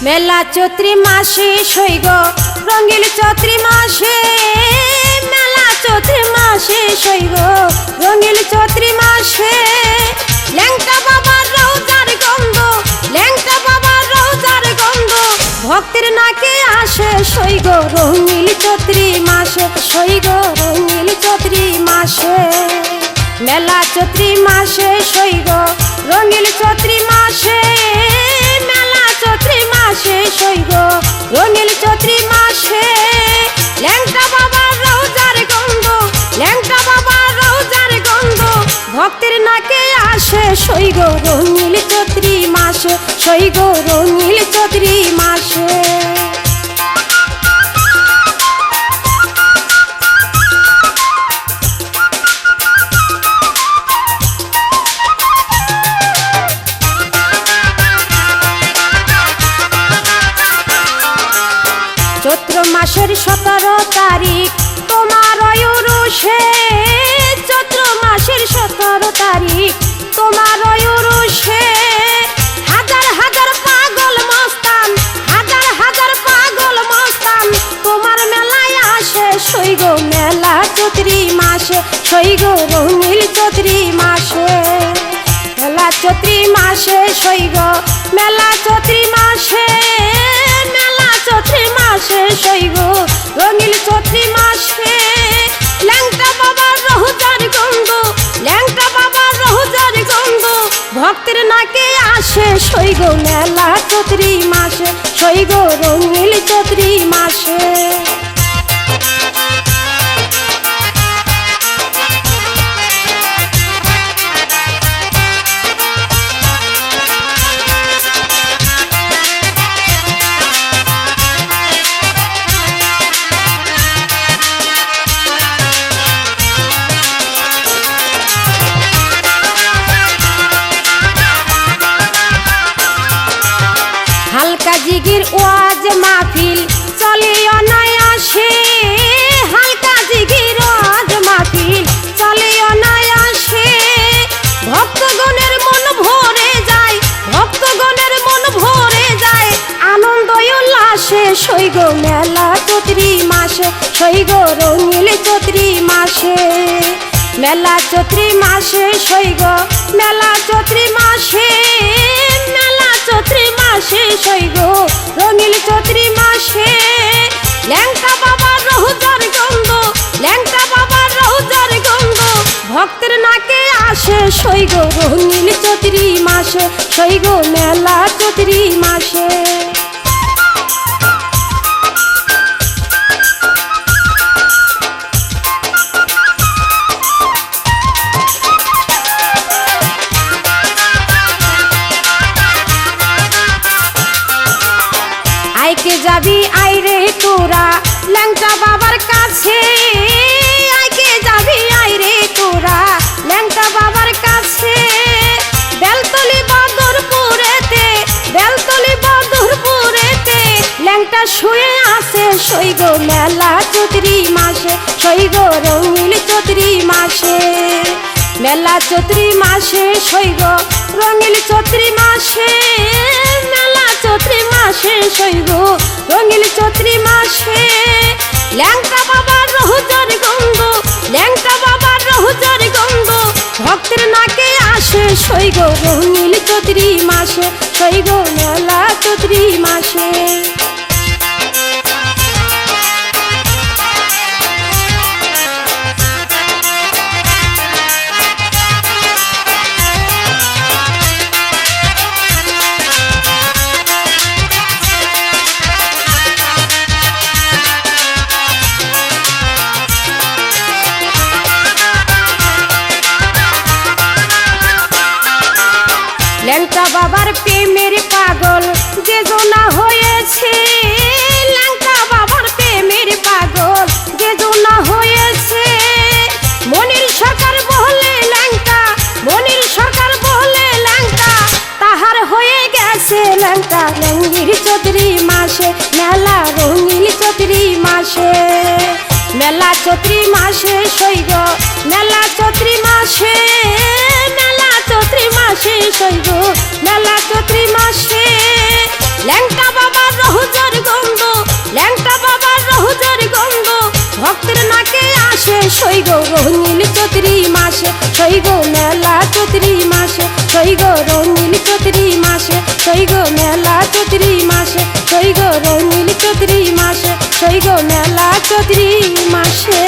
চৈত্রী মাসে সৈগ রঙিল চৈত্রী মাসে, মেলা চৈত্রী মাসে সৈগ রঙিল চৈত্রী মাসে। ল্যাংটা বাবার রৌজার গন্ধ, ল্যাংটা বাবার রৌজার গন্ধ, ভক্তের নাকে আসে সৈগ রঙিল চৈত্রী মাসে সৈগ রঙিল চৈত্রী মাসে। মেলা চৈত্রী মাসে সৈগ রঙিল চৈত্রী মাসে, মেলা চৈত্রী মাসে সৈগ রঙিল চৈত্রী মাসে ল্যাংটা বাবার রোজার গন্ধ, ল্যাংটা বাবার রোজার গন্ধ। ভক্তের নাকে আসে সৈগ রঙিল চৈত্রী মাসে সৈগ রঙিল চৈত্রী মাসে। চৈত্র মাসের সতেরো তারিখ, তোমার অয়ুরুষে। চৈত্র মাসের সতেরো তারিখ, তোমার অয়ুরুষে। হাজার হাজার পাগল মস্তান, হাজার হাজার পাগল মস্তান, তোমার মেলায় আসে সৈগ মেলা চৈত্রি মাসে, সৈগ রঙিল চৈত্রি মাসে। মেলা চৈত্রি মাসে, সৈগ মেলা চৈত্রি মাসে। চৈত্রি মাসে সৈগ রঙিল চোথি মাসে। ল্যাংটা বাবার রহুজার গন্ধ ল্যাংটা বাবার রহুজার গন্ধ ভক্তের নাকে আসে সৈগ মেলা চৈত্রি মাসে সৈগ রঙিল চৌত্রি মাসে। জিগির ওয়াজ মাহফিল, চলে অনায়াসে হালকা জিগির ওয়াজ মাহফিল, চলে অনায়াসে ভক্তগণের মন ভরে যায়, ভক্তগণের মন ভরে যায়। আনন্দ উল্লাসে সৈগ মেলা চৈত্রি মাসে, সৈগ রঙিল চৈত্রি মাসে। মেলা চৈত্রি মাসে, সৈগ মেলা চৈত্রি মাসে। চৈত্রি মাসে সৈগ রঙিল চৈত্রি মাসে। ল্যাংটা বাবার রহুজার গন্ধ, ল্যাংটা বাবার রহুজার গন্ধ। ভক্তের নাকে আসে সৈগ রঙিল চৈত্রি মাসে সৈগ মেলা চৈত্রি মাসে। তোরা ল্যাংটা বাবার কাছে। আইকে যাবি আইরে তোরা ল্যাংটা বাবার কাছে। বেলতলি বদরপুরেতে বেলতলি বদরপুরেতে ল্যাংটা শুয়ে আছে সৈগ মেলা চৌত্রি মাসে, সৈগ রঙিল চৌত্রি মাসে। মেলা চৌত্রি মাসে, সৈগ রঙিল চৌত্রি মাসে, মেলা চৌত্রি মাসে সৈগ রঙিল চৌত্রি মাসে। ল্যাংকা বাবার রহুজার গন্ধ, ল্যাংটা বাবার রহুজার গন্ধ। ভক্তের নাকে আসে সৈগ রঙিল চৌত্রি মাসে সৈগ মেলা চৌত্রি মাসে। ঘণ্টা লেঙ্গির চৌধুরী মাসে, মেলা রঙিল চৌধুরী মাসে। মেলা চৌধুরী মাসে সৈব, মেলা চৌধুরী মাসে, মেলা চৌধুরী মাসে সৈব, মেলা চৌধুরী মাসে। ল্যাংটা বাবার রহুজর গন্ধ ল্যাংটা বাবার রহুজর গঙ্গ, ভক্তের নাকে আসে সৈব রঙিল চৌধুরী মাসে। সৈব মেলা চৌধুরী মাসে, সৈব রঙিল চৌধুরী মাসে। সই গো মেলা চৌত্রি মাসে সৈগ রঙিল চৌত্রি মাসে সৈগ মেলা চৌত্রি মাসে।